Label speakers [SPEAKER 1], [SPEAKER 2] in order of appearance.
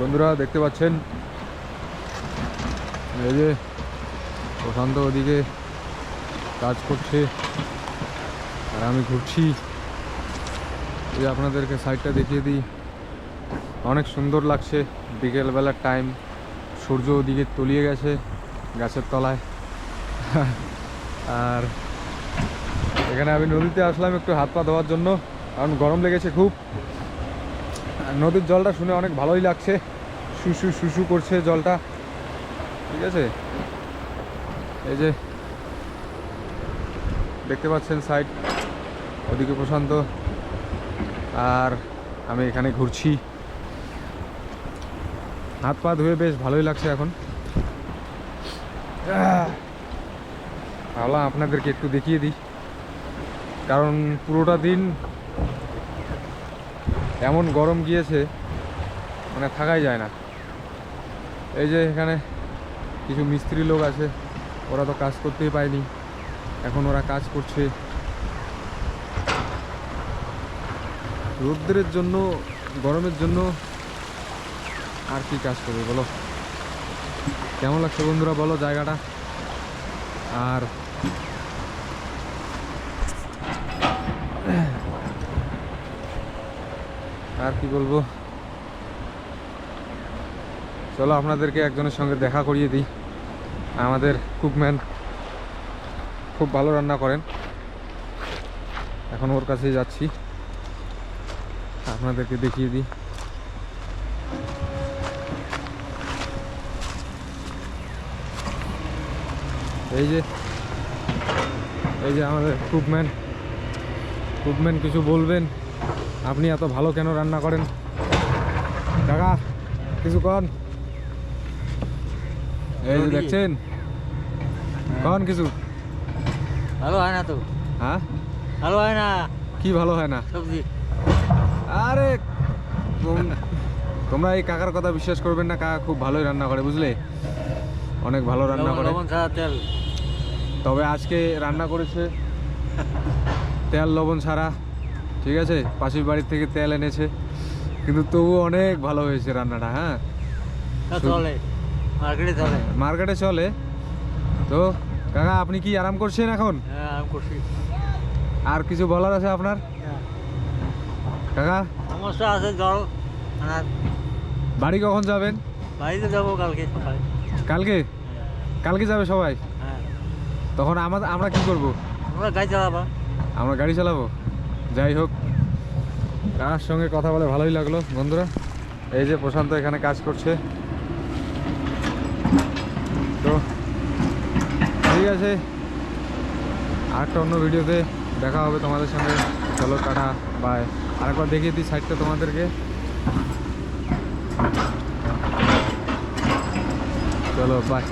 [SPEAKER 1] বন্ধুরা দেখতে পাচ্ছেন? এই যে প্রশান্ত ওদিকে কাজ করছে, আর আমি ঘুরছি। এই আপনাদেরকে সাইডটা দেখিয়ে দিই। অনেক সুন্দর লাগছে। বিকেলবেলার টাইম সূর্য ওদিকে তলিয়ে গেছে গাছের তলায়। আর এখানে আমি নদীতে আসলাম একটু হাত পা ধোয়ার জন্য, কারণ গরম লেগেছে খুব। নদীর জলটা শুনে অনেক ভালোই লাগছে। শুশু শুশু করছে জলটা। ঠিক আছে? এই যে, দেখতে পাচ্ছেন সাইড ওদিকে প্রশান্ত। আর আমি এখানে ঘুরছি। হাত পা ধুয়ে বেশ ভালোই লাগছে এখন। ভাবলাম আপনাদেরকে একটু দেখিয়ে দিই। কারণ পুরোটা দিন এমন গরম গিয়েছে মানে থাকাই যায় না। এই যে এখানে কিছু মিস্ত্রি লোক আছে, ওরা তো কাজ করতেই পায়নি। এখন ওরা কাজ করছে। রৌদ্রের জন্য, গরমের জন্য আর কি কাজ করবে বলো? কেমন লাগছে বন্ধুরা বলো জায়গাটা? আর আর কি বলব? চলো আপনাদেরকে একজনের সঙ্গে দেখা করিয়ে দিই। আমাদের কুকম্যান খুব ভালো রান্না করেন। এখন ওর কাছেই যাচ্ছি। আপনাদেরকে দেখিয়ে দিই। এই যে এই যে আমাদের কুকম্যান। কুকম্যান, কিছু বলবেন? আপনি এত ভালো কেন রান্না করেন? কাকা, কিছু কন? এই যে দেখছেন? কন কিছু?
[SPEAKER 2] ভালো হয় না তো।
[SPEAKER 1] হ্যাঁ?
[SPEAKER 2] ভালো হয় না।
[SPEAKER 1] কি ভালো হয় না?
[SPEAKER 2] সবজি।
[SPEAKER 1] আরে তোমরা এই কাকার কথা বিশ্বাস করবেন না কাকা খুব ভালোই রান্না করে বুঝলে? অনেক ভালো রান্না করে।
[SPEAKER 2] তেল।
[SPEAKER 1] তবে আজকে রান্না করেছে তেল লবণ ছাড়া ঠিক আছে? পাশের বাড়ির থেকে তেল এনেছে। কিন্তু তবু অনেক ভালো হয়েছে রান্নাটা হ্যাঁ?
[SPEAKER 2] মার্কেটে চলে।
[SPEAKER 1] মার্কেটে চলে। তো কাকা আপনি কি আরাম করছেন এখন?
[SPEAKER 2] হ্যাঁ করছি।
[SPEAKER 1] আর কিছু বলার আছে আপনার?
[SPEAKER 2] হ্যাঁ।
[SPEAKER 1] কাকা?
[SPEAKER 2] সমস্যা আছে জল
[SPEAKER 1] বাড়ি কখন যাবেন?
[SPEAKER 2] বাড়িতে যাব কালকে
[SPEAKER 1] কালকে? কালকে যাবে সবাই?
[SPEAKER 2] হ্যাঁ।
[SPEAKER 1] তখন আমাদের আমরা কি করব?
[SPEAKER 2] আমরা গাড়ি চালাবা।
[SPEAKER 1] আমরা গাড়ি চালাবো? যাই হোক কার সঙ্গে কথা বলে ভালোই লাগল বন্ধুরা। এই যে প্রশান্ত এখানে কাজ করছে। তো ঠিক আছে। আরেকটা অন্য ভিডিওতে দেখা হবে তোমাদের সঙ্গে। চলো কাটা বাই আরেকবার দেখিয়ে দিই সাইডটা তোমাদেরকে। চলো বাই